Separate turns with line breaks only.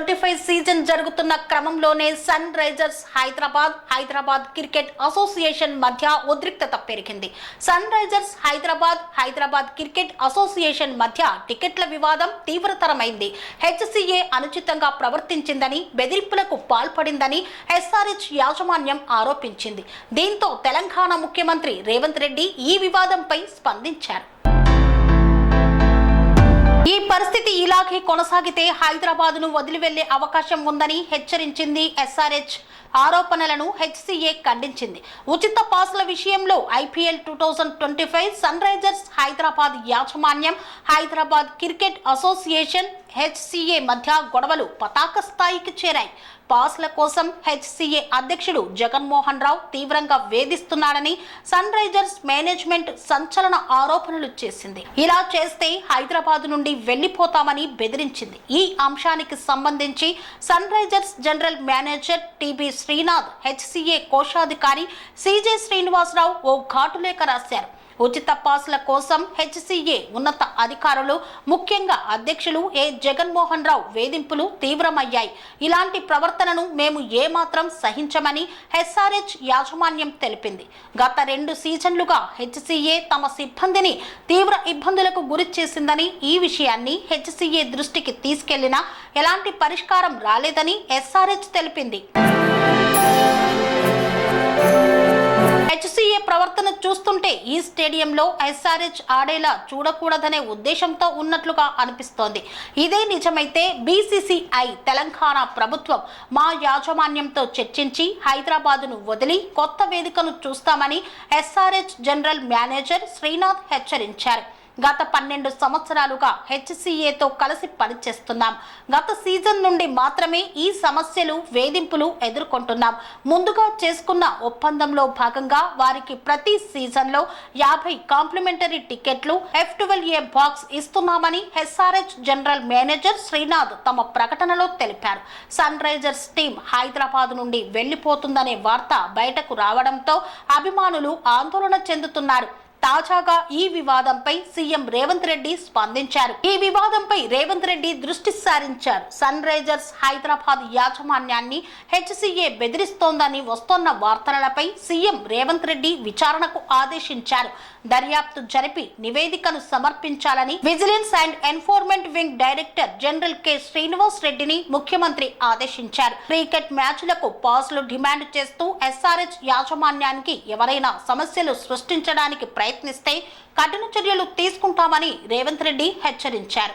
Twenty five season జరుగుతున్న క్రమంలోనే sunrisers Hyderabad Hyderabad cricket association మధ్య ఉద్రిక్తత పెరిగింది. Sunrisers Hyderabad Hyderabad cricket association మధ్య టికెట్ల వివాదం తీవ్రతరమైంది. హెచ్సిఏ అనుచితంగా ప్రవర్తించిందని బెదిరింపులకు పాల్పడిందని ఎస్ఆర్హెచ్ యాజమాన్యం ఆరోపించింది. దీంతో తెలంగాణ ముఖ్యమంత్రి రేవంత్ రెడ్డి ఈ వివాదంపై స్పందించారు. ఈ పరిస్థితి ఇలాగే కొనసాగితే హైదరాబాద్ను వదిలి వెళ్ళే అవకాశం ఉందని హెచ్చరించింది ఎస్ఆర్హెచ్ ఆరోపణలను హెచ్సిఏ ఖండించింది. ఉచిత పాసుల విషయంలో IPL two thousand twenty five sunrisers Hyderabad యాజమాన్యం హైదరాబాద్ క్రికెట్ అసోసియేషన్ హెచ్సిఏ మధ్య గొడవలు పతాక స్థాయికి చేరాయి. పాస్ల కోసం హెచ్సిఏ అధ్యక్షుడు జగన్మోహన్ రావు తీవ్రంగా వేధిస్తున్నాడని సన్ రైజర్స్ మేనేజ్మెంట్ సంచలన ఆరోపణలు చేసింది. ఇలా చేస్తే హైదరాబాద్ నుండి వెళ్ళిపోతామని బెదిరించింది. ఈ అంశానికి సంబంధించి sunrisers general manager TB Srinath HCA కోశాధికారి సిజే శ్రీనివాసరావు ఓ ఘాటులేఖ రాశారు. ఉచిత పాసుల కోసం హెచ్సిఏ ఉన్నత అధికారులు ముఖ్యంగా అధ్యక్షులు ఏ జగన్మోహన్ రావు వేధింపులు తీవ్రమయ్యాయి. ఇలాంటి ప్రవర్తనను మేము ఏమాత్రం సహించమని హెచ్ఆర్హెచ్ యాజమాన్యం తెలిపింది. గత రెండు సీజన్లుగా హెచ్సిఏ తమ సిబ్బందిని తీవ్ర ఇబ్బందులకు గురి చేసిందని ఈ విషయాన్ని హెచ్సిఏ దృష్టికి తీసుకెళ్ళినా ఎలాంటి పరిష్కారం రాలేదని ఎస్ఆర్హెచ్ తెలిపింది. చూస్తుంటే ఈ స్టేడియంలో ఎస్ఆర్హెచ్ ఆడేలా చూడకూడదనే ఉద్దేశంతో ఉన్నట్లుగా అనిపిస్తోంది. ఇదే నిజమైతే బీసీసీఐ తెలంగాణ ప్రభుత్వం మా యాజమాన్యంతో చర్చించి హైదరాబాదును వదిలి కొత్త వేదికను చూస్తామని ఎస్ఆర్హెచ్ జనరల్ మేనేజర్ శ్రీనాథ్ హెచ్చరించారు. గత పన్నెండు సంవత్సరాలుగా హెచ్సిఏతో కలిసి పనిచేస్తున్నాం. గత సీజన్ నుండి మాత్రమే ఈ సమస్యలు వేధింపులు ఎదుర్కొంటున్నాం. ముందుగా చేసుకున్న ఒప్పందంలో భాగంగా వారికి ప్రతి సీజన్లో యాభై కాంప్లిమెంటరీ టికెట్లు ఎఫ్ ట్వెల్వ్ ఏ బాక్స్ ఇస్తున్నామని ఎస్ఆర్హెచ్ జనరల్ మేనేజర్ శ్రీనాథ్ తమ ప్రకటనలో తెలిపారు. సన్ రైజర్స్ టీం హైదరాబాద్ నుండి వెళ్ళిపోతుందనే వార్త బయటకు రావడంతో అభిమానులు ఆందోళన చెందుతున్నారు. తాజాగా ఈ వివాదంపై సీఎం రేవంత్ రెడ్డి స్పందించారు. ఈ వివాదంపై రేవంత్ రెడ్డి దృష్టి సారించారు. సన్ రైజర్స్ హైదరాబాద్ యాజమాన్యాన్ని హెచ్సిఏ బెదిరిస్తోందని వస్తోన్న వార్తలపై సీఎం రేవంత్ రెడ్డి విచారణకు ఆదేశించారు. దర్యాప్తు జరిపి నివేదికను సమర్పించాలని vigilance and enforcement wing director general K. Srinivas రెడ్డిని ముఖ్యమంత్రి ఆదేశించారు. క్రికెట్ మ్యాచ్లకు పాస్లు డిమాండ్ చేస్తూ ఎస్ఆర్హెచ్ యాజమాన్యానికి ఎవరైనా సమస్యలు సృష్టించడానికి ప్రయత్నం ప్రయత్నిస్తే కఠిన చర్యలు తీసుకుంటామని రేవంత్ రెడ్డి హెచ్చరించారు.